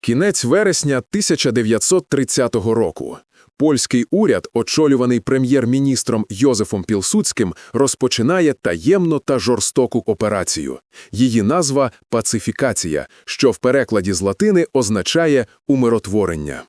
Кінець вересня 1930 року. Польський уряд, очолюваний прем'єр-міністром Йозефом Пілсудським, розпочинає таємну та жорстоку операцію. Її назва – пацифікація, що в перекладі з латини означає «умиротворення».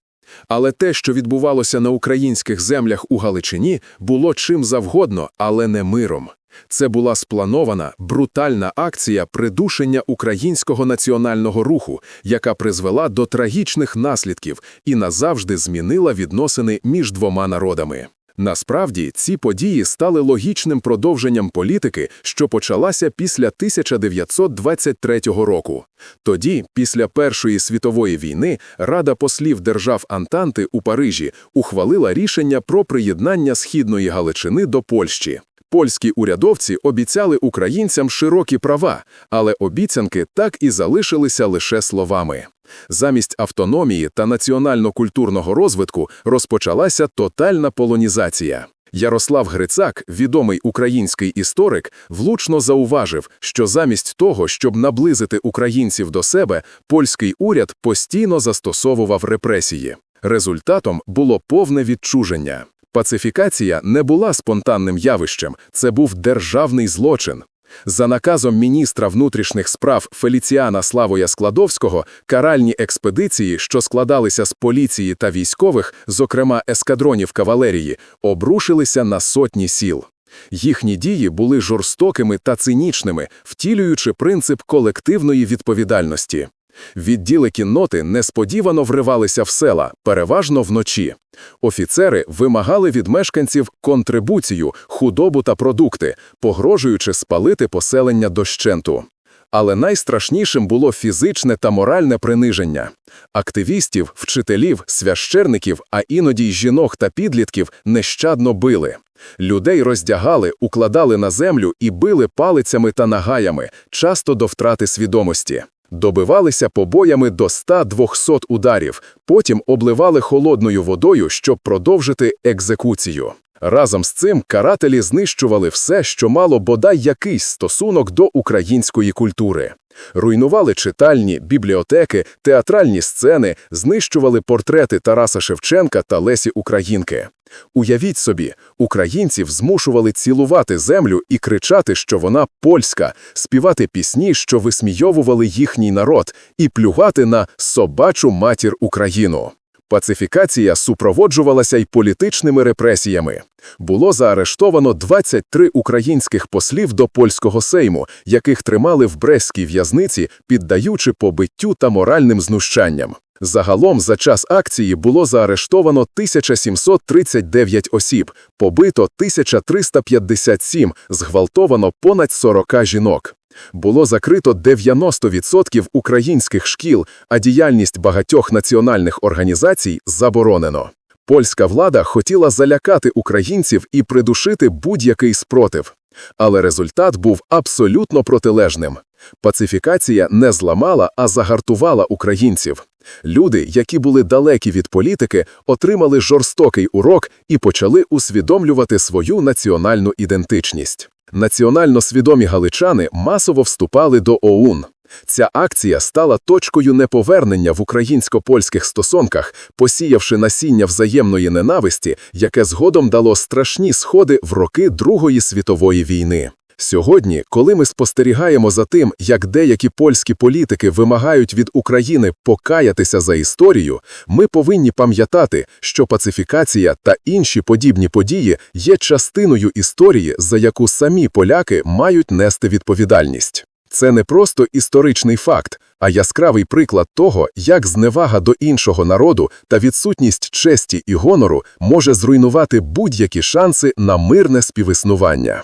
Але те, що відбувалося на українських землях у Галичині, було чим завгодно, але не миром. Це була спланована, брутальна акція придушення українського національного руху, яка призвела до трагічних наслідків і назавжди змінила відносини між двома народами. Насправді, ці події стали логічним продовженням політики, що почалася після 1923 року. Тоді, після Першої світової війни, Рада послів держав Антанти у Парижі ухвалила рішення про приєднання Східної Галичини до Польщі. Польські урядовці обіцяли українцям широкі права, але обіцянки так і залишилися лише словами. Замість автономії та національно-культурного розвитку розпочалася тотальна полонізація. Ярослав Грицак, відомий український історик, влучно зауважив, що замість того, щоб наблизити українців до себе, польський уряд постійно застосовував репресії. Результатом було повне відчуження. Пацифікація не була спонтанним явищем, це був державний злочин. За наказом міністра внутрішніх справ Феліціана Славоя Складовського, каральні експедиції, що складалися з поліції та військових, зокрема ескадронів кавалерії, обрушилися на сотні сіл. Їхні дії були жорстокими та цинічними, втілюючи принцип колективної відповідальності. Відділи кінноти несподівано вривалися в села, переважно вночі. Офіцери вимагали від мешканців контрибуцію, худобу та продукти, погрожуючи спалити поселення дощенту. Але найстрашнішим було фізичне та моральне приниження. Активістів, вчителів, свящерників, а іноді й жінок та підлітків нещадно били. Людей роздягали, укладали на землю і били палицями та нагаями, часто до втрати свідомості. Добивалися побоями до 100-200 ударів, потім обливали холодною водою, щоб продовжити екзекуцію. Разом з цим карателі знищували все, що мало бодай якийсь стосунок до української культури. Руйнували читальні, бібліотеки, театральні сцени, знищували портрети Тараса Шевченка та Лесі Українки. Уявіть собі, українців змушували цілувати землю і кричати, що вона польська, співати пісні, що висмійовували їхній народ, і плюгати на собачу матір Україну. Пацифікація супроводжувалася й політичними репресіями. Було заарештовано 23 українських послів до польського сейму, яких тримали в Брестській в'язниці, піддаючи побиттю та моральним знущанням. Загалом за час акції було заарештовано 1739 осіб, побито 1357, зґвалтовано понад 40 жінок. Було закрито 90% українських шкіл, а діяльність багатьох національних організацій заборонено. Польська влада хотіла залякати українців і придушити будь-який спротив. Але результат був абсолютно протилежним. Пацифікація не зламала, а загартувала українців. Люди, які були далекі від політики, отримали жорстокий урок і почали усвідомлювати свою національну ідентичність. Національно свідомі галичани масово вступали до ОУН. Ця акція стала точкою неповернення в українсько-польських стосунках, посіявши насіння взаємної ненависті, яке згодом дало страшні сходи в роки Другої світової війни. Сьогодні, коли ми спостерігаємо за тим, як деякі польські політики вимагають від України покаятися за історію, ми повинні пам'ятати, що пацифікація та інші подібні події є частиною історії, за яку самі поляки мають нести відповідальність. Це не просто історичний факт, а яскравий приклад того, як зневага до іншого народу та відсутність честі і гонору може зруйнувати будь-які шанси на мирне співіснування.